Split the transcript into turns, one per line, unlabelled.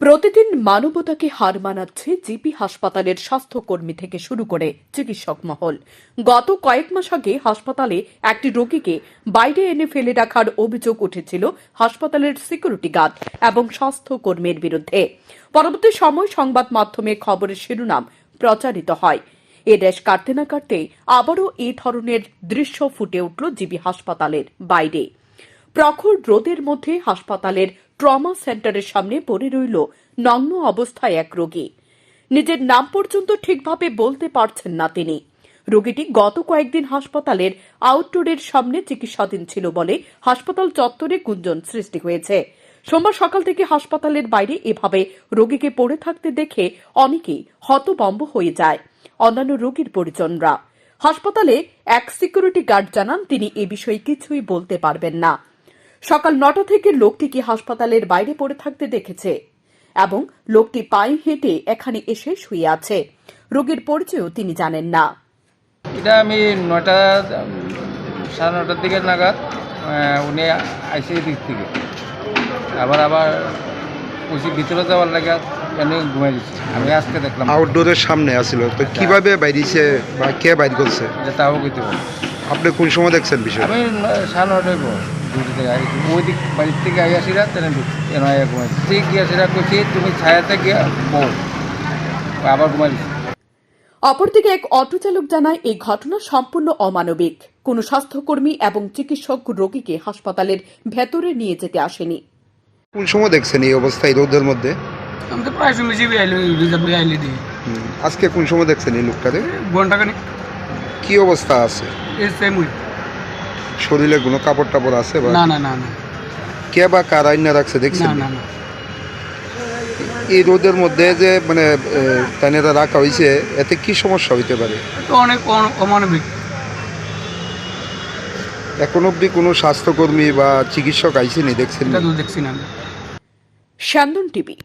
প্রতিদিন মানবতাকে হার মানাচ্ছে জিপি হাসপাতালের স্বাস্থ্যকর্মী থেকে শুরু করে চিকিৎসক মহল। গত কয়েক মাস আগে হাসপাতালে একটি রোগীকে বাইরে এনে ফেলে রাখার অভিযোগ উঠেছিল হাসপাতালের সিকিউরিটি গার্ড এবং স্বাস্থ্যকর্মীর বিরুদ্ধে। পরবর্তী সময় সংবাদ মাধ্যমে খবরের শিরোনাম প্রচারিত হয়। এ দেশ কাটতে না কাটতে আবারও এ ধরনের দৃশ্য ফুটে উঠল জিবি হাসপাতালের বাইরে। প্রখর রোদের মধ্যে হাসপাতালের ট্রমা সেন্টারের সামনে পড়ে রইল নগ্ন অবস্থায় এক রোগী। নিজের নাম পর্যন্ত ঠিকভাবে বলতে পারছেন না তিনি। রোগীটি গত কয়েকদিন হাসপাতালের আউটডোরের সামনে চিকিৎসাধীন ছিল বলে হাসপাতাল চত্বরে গুঞ্জন সৃষ্টি হয়েছে। সোমবার সকাল থেকে হাসপাতালের বাইরে এভাবে রোগীকে পড়ে থাকতে দেখে অনেকেই হতবম্ব হয়ে যায়, অন্যান্য রোগীর পরিজনরা। হাসপাতালে এক সিকিউরিটি গার্ড জানান, তিনি এ বিষয়ে কিছুই বলতে পারবেন না। সকাল নটা থেকে লোকটিকে হাসপাতালের বাইরে পড়ে থাকতে দেখেছে? এবং লোকটি পায়ে হেঁটে এখানে এসে শুয়ে আছে। রোগীর পরিচয়ও তিনি জানেন না।
এটা আমি উম, সাড়ে নটার দিকে নাগাদ উনি আইসি দিক থেকে। আবার আবার ওই ভিতরে যাওয়ার লাগে এনে ঘুমাই দিচ্ছি আমি আজকে দেখলাম।
আউটডোরের সামনে আসিল তো কীভাবে বাইরেছে বা কে বাইর করছে?
যে তাও কইতে পারি
আপনি কোন সময় দেখছেন বিষয়
আমি সাড়ে নটায় থেকে ওই দিক বাড়ির থেকে তেনে ঘুমাই ঠিক তুমি ছায়াতে গিয়া বউ আবার ঘুমাই
অপরদিকে এক অটো চালক জানায় এই ঘটনা সম্পূর্ণ অমানবিক। কোনো স্বাস্থ্যকর্মী এবং চিকিৎসক রোগীকে হাসপাতালের ভেতরে নিয়ে যেতে আসেনি।
কোন সময় দেখছেন এই অবস্থায় রোদের মধ্যে?
আমি তো প্রায় সময় জিবি আইলি রিজার্ভ আইলি দিই
আজকে কোন সময় দেখছেন এই লোকটারে?
ঘন্টাখানি
কি অবস্থা আছে?
এই সেম
শরীরে কোনো কাপড় টাপড় আছে বা?
না না না না।
কে বা কার আইনা রাখছে দেখছেন?
না না না।
এই রোদের মধ্যে যে মানে টানেরা রাখা হয়েছে এতে কি সমস্যা হইতে পারে?
তো অনেক অন- অমানবিক।
এখন অব্দি কোনো স্বাস্থ্যকর্মী বা চিকিৎসক আইসেনি দেখছেন
এটা তো দেখছি না আমি।
টিভি।